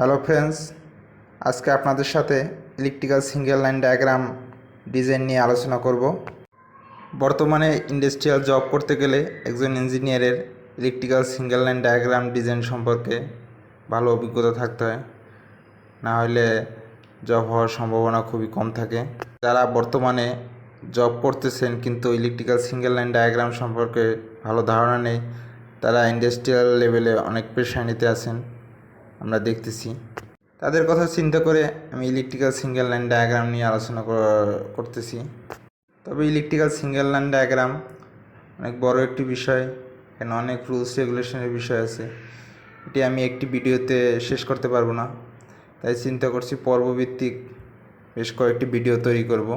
Hello friends, আজকে আপনাদের সাথে electrical single line diagram design নিয়ে আলোচনা করব। বর্তমানে ইন্ডাস্ট্রিয়াল জব করতে গেলে একজন ইঞ্জিনিয়ারের electrical single line diagram design সম্পর্কে ভালো অভিজ্ঞতা থাকতে হয়। না হলে জব হওয়ার সম্ভাবনা খুবই কম থাকে। যারা বর্তমানে জব করতেছেন কিন্তু ইলেকট্রিক্যাল সিঙ্গেল লাইন ডায়াগ্রাম সম্পর্কে ভালো ধারণা নেই, তারা ইন্ডাস্ট্রিয়াল লেভেলে অনেক পেশানিতে আছেন। আমরা দেখতেছি। তাদের কথা চিন্তা করে আমি ইলেকট্রিক্যাল সিঙ্গেল লাইন ডায়াগ্রাম নিয়ে আলোচনা করতেছি। তবে ইলেকট্রিক্যাল সিঙ্গেল লাইন ডায়াগ্রাম অনেক বড় একটি বিষয়, এখানে অনেক রুলস রেগুলেশনের বিষয় আছে। এটি আমি একটি ভিডিওতে শেষ করতে পারব না। তাই চিন্তা করছি পর্বভিত্তিক বেশ কয়েকটি ভিডিও তৈরি করব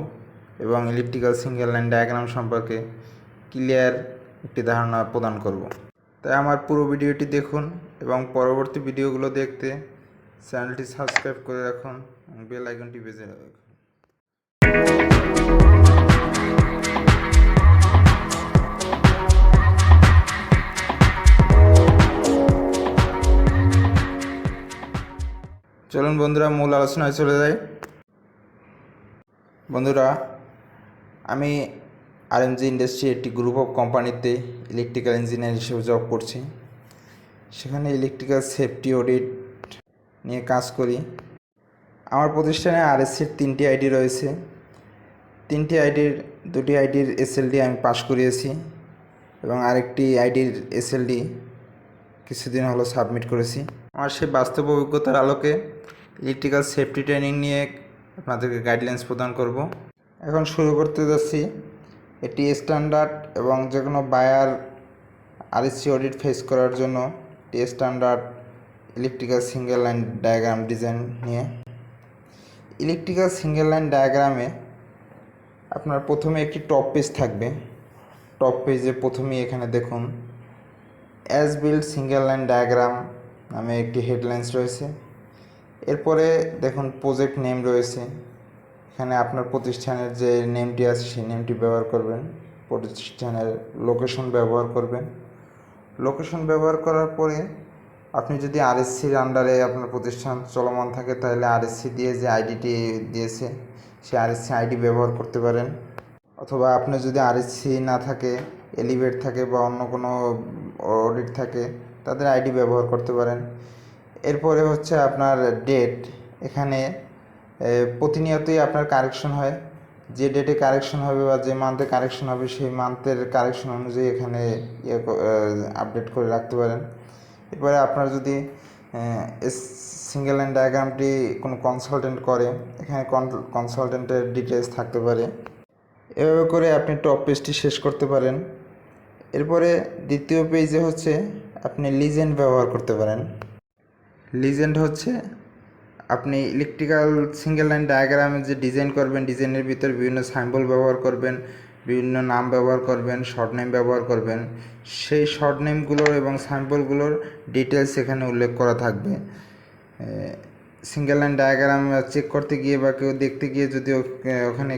এবং ইলেকট্রিক্যাল সিঙ্গেল লাইন ডায়াগ্রাম সম্পর্কে ক্লিয়ার একটি ধারণা প্রদান করব। তাই আমার পুরো ভিডিওটি দেখুন এবং পরবর্তী ভিডিওগুলো দেখতে চ্যানেলটি সাবস্ক্রাইব করে রাখুন এবং বেল আইকনটি বেজে রাখুন। চলুন বন্ধুরা, মূল আলোচনায় চলে যাই। বন্ধুরা, আমি আরএমজি ইন্ডাস্ট্রি একটি গ্রুপ অফ কোম্পানিতে ইলেকট্রিক্যাল ইঞ্জিনিয়ার হিসেবে জব করছি। সেখানে ইলেকট্রিক্যাল সেফটি অডিট নিয়ে কাজ করি। আমার প্রতিষ্ঠানে আরএসসির তিনটি আইডি রয়েছে। তিনটি আইডির দুটি আইডির এসএলডি আমি পাশ করিয়েছি এবং আরেকটি আইডির এসএলডি কিছুদিন হলো সাবমিট করেছি। আমার সেই বাস্তব অভিজ্ঞতার আলোকে ইলেকট্রিক্যাল সেফটি ট্রেনিং নিয়ে আপনাদেরকে গাইডলাইন্স প্রদান করব। এখন শুরু করতে যাচ্ছি। এটি স্ট্যান্ডার্ড এবং যে কোনো বায়ার আরএসসি অডিট ফেস করার জন্য এটি standard electrical single line diagram design নিয়ে। ইলেকট্রিক্যাল সিঙ্গেল লাইন ডায়াগ্রামে আপনার প্রথমে একটি টপ পেজ থাকবে। টপ পেজে প্রথমেই এখানে দেখুন as built single line diagram নামে একটি হেডলাইন্স রয়েছে। এরপরে দেখুন প্রজেক্ট নেম রয়েছে। এখানে আপনার প্রতিষ্ঠানের যে নেমটি আছে, সেই নেমটি ব্যবহার করবেন। প্রতিষ্ঠানের লোকেশন ব্যবহার করবেন। লোকেশন ব্যবহার করার পরে আপনি যদি আরএসসির আন্ডারে আপনার প্রতিষ্ঠান চলমান থাকে, তাহলে আরএসসি দিয়ে যে আইডিটি দিয়েছে সেই আরএসসি আইডি ব্যবহার করতে পারেন। অথবা আপনার যদি আরএসসি না থাকে এলিভেট থাকে বা অন্য কোনো অডিট থাকে, তাদের আইডি ব্যবহার করতে পারেন। এরপরে হচ্ছে আপনার ডেট এখানে প্রতিনিয়তই আপনার কারেকশন হয়। যে ডেটে কারেকশন হবে বা যে মান্থে কারেকশন হবে, সেই মান্থের কারেকশন অনুযায়ী এখানে ইয়ে আপডেট করে রাখতে পারেন। এরপরে আপনার যদি সিঙ্গেল লাইন ডায়াগ্রামটি কোনো কনসালটেন্ট করে, এখানে কনসালটেন্টের ডিটেলস থাকতে পারে। এভাবে করে আপনি টপ পেজটি শেষ করতে পারেন। এরপরে দ্বিতীয় পেজে হচ্ছে আপনি লিজেন্ড ব্যবহার করতে পারেন। লিজেন্ড হচ্ছে আপনি ইলেকট্রিক্যাল সিঙ্গেল লাইন ডায়াগ্রামে যে ডিজাইন করবেন ডিজাইনের ভিতর বিভিন্ন সাইম্বল ব্যবহার করবেন, বিভিন্ন নাম ব্যবহার করবেন শর্ট নেম ব্যবহার করবেন। সেই শর্ট নেমগুলোর এবং সাইম্বলগুলোর ডিটেলস এখানে উল্লেখ করা থাকবে। সিঙ্গেল লাইন ডায়াগ্রাম চেক করতে গিয়ে বা কেউ দেখতে গিয়ে যদি ওখানে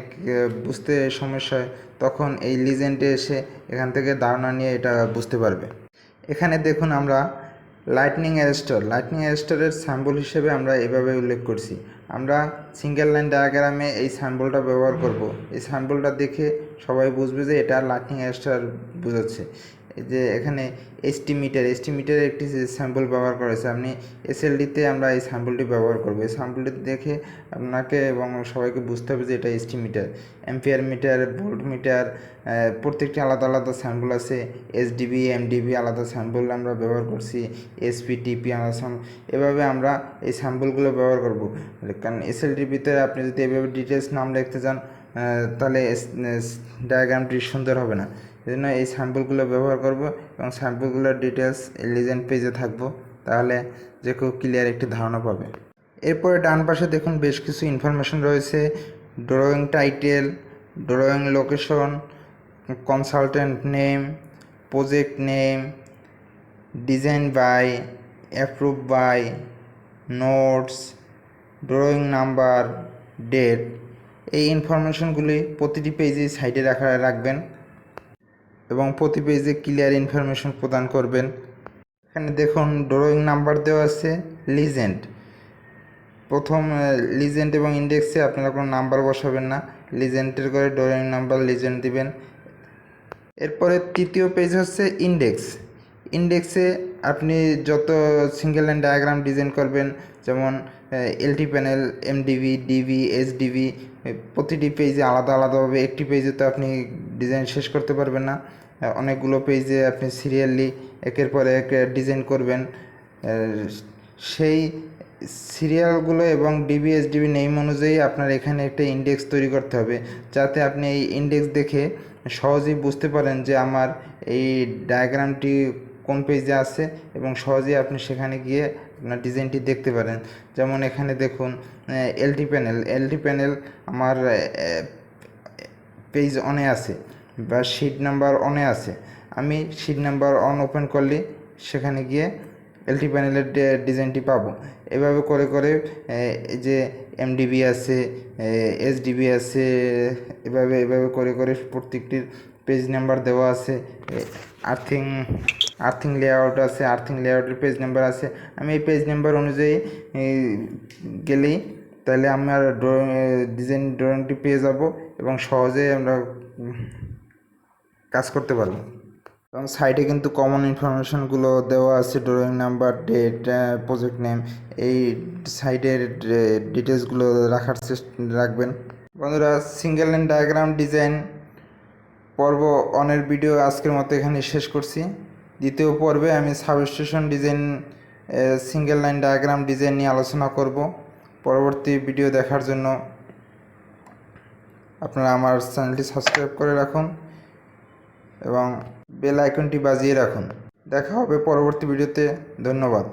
বুঝতে সমস্যা হয়, তখন এই লিজেন্ডে এসে এখান থেকে ধারণা নিয়ে এটা বুঝতে পারবে। এখানে দেখুন আমরা লাইটনিং অ্যারেস্টার লাইটনিং অ্যারেস্টারের স্যাম্পল হিসেবে আমরা এভাবে উল্লেখ করছি। আমরা সিঙ্গেল লাইন ডায়াগ্রামে এই স্যাম্পলটা ব্যবহার করব। এই স্যাম্পলটা দেখে সবাই বুঝবে যে এটা লাইটনিং অ্যারেস্টার বোঝাচ্ছে। যে এখানে এসটি মিটার এসটি মিটারের একটি স্যাম্পল ব্যবহার করা হয়েছে। আপনি এসএলডিতে আমরা এই স্যাম্পলটি ব্যবহার করব। এই স্যাম্পলটি দেখে আপনাকে এবং সবাইকে বুঝতে হবে যে এটা ST meter ampere meter, volt meter প্রত্যেকটি আলাদা আলাদা স্যাম্পল আছে। এসডিবি, এমডিবি আলাদা স্যাম্পল আমরা ব্যবহার করছি। এসপি, টিপি আলাদা এভাবে আমরা এই স্যাম্পলগুলো ব্যবহার করব। কারণ এসএলডির ভিতরে আপনি যদি এভাবে ডিটেলস নাম লিখতে চান তাহলে ডায়াগ্রামটি সুন্দর হবে না। জন্য এই স্যাম্পলগুলো ব্যবহার করব এবং স্যাম্পলগুলোর ডিটেলস লিজেন্ড পেজে থাকব, তাহলে যে কেউ ক্লিয়ার একটি ধারণা পাবে। এরপরে ডান পাশে দেখুন বেশ কিছু ইনফরমেশন রয়েছে drawing title drawing location consultant name project name design by approve by notes drawing number date এই ইনফরমেশনগুলি প্রতিটি পেজে সাইডে রাখা রাখবেন। এবং প্রতি পেজে ক্লিয়ার ইনফরমেশন প্রদান করবেন। এখানে দেখুন ড্রয়িং নাম্বার দেওয়া আছে লিজেন্ড প্রথম লিজেন্ড এবং ইন্ডেক্সে আপনারা কোনো নাম্বার বসাবেন না। লিজেন্ডের করে ড্রয়িং নাম্বার লিজেন্ড দিবেন। এরপরে তৃতীয় পেজ হচ্ছে ইন্ডেক্স ইন্ডেক্সে আপনি যত সিঙ্গেল লাইন ডায়াগ্রাম ডিজাইন করবেন, যেমন LT panel MDB DB SDB প্রতিটি পেজে আলাদা আলাদাভাবে একটি পেজে তো আপনি ডিজাইন শেষ করতে পারবেন না। অনেকগুলো পেজে আপনি সিরিয়ালি একের পর এক ডিজাইন করবেন। সেই সিরিয়ালগুলো এবং ডিবি এসডিবি নেম অনুযায়ী আপনার এখানে একটা ইন্ডেক্স তৈরি করতে হবে। যাতে আপনি এই ইন্ডেক্স দেখে সহজেই বুঝতে পারেন যে আমার এই ডায়াগ্রামটি কোন পেজে আছে এবং সহজেই আপনি সেখানে গিয়ে আপনার ডিজাইনটি দেখতে পারেন। যেমন এখানে দেখুন এলটি প্যানেল এলটি প্যানেল আমার পেজ অনে আছে। বা শিট নাম্বার অনে আছে। আমি শিট নাম্বার অন ওপেন করলে সেখানে গিয়ে এলটি প্যানেলের ডিজাইনটি পাবো। এভাবে করে করে যে এমডিবি আছে এসডিবি আছে, এভাবে এভাবে করে করে প্রত্যেকটির পেজ নাম্বার দেওয়া আছে। আর্থিং আর্থিং লেআউট আছে আর্থিং লেআউটের পেজ নাম্বার আছে। আমি এই পেজ নাম্বার অনুযায়ী গেলেই তাহলে আমার ড্রয়িং ডিজাইন ড্রয়িংটি পেয়ে যাব এবং সহজেই আমরা কাজ করতে পারব। এবং সাইডে কিন্তু কমন ইনফরমেশনগুলো দেওয়া আছে drawing number date project name এই সাইডের ডিটেলসগুলো রাখার চেষ্টা, রাখবেন। বন্ধুরা সিঙ্গেল লাইন ডায়াগ্রাম ডিজাইন পর্ব অনের ভিডিও আজকের মতো এখানে শেষ করছি। দ্বিতীয় পর্বে আমি substation design single line diagram design নিয়ে আলোচনা করব। পরবর্তী ভিডিও দেখার জন্য আপনারা আমার চ্যানেলটি সাবস্ক্রাইব করে রাখুন। এবং বেল আইকনটি বাজিয়ে রাখুন। দেখা হবে পরবর্তী ভিডিওতে ধন্যবাদ।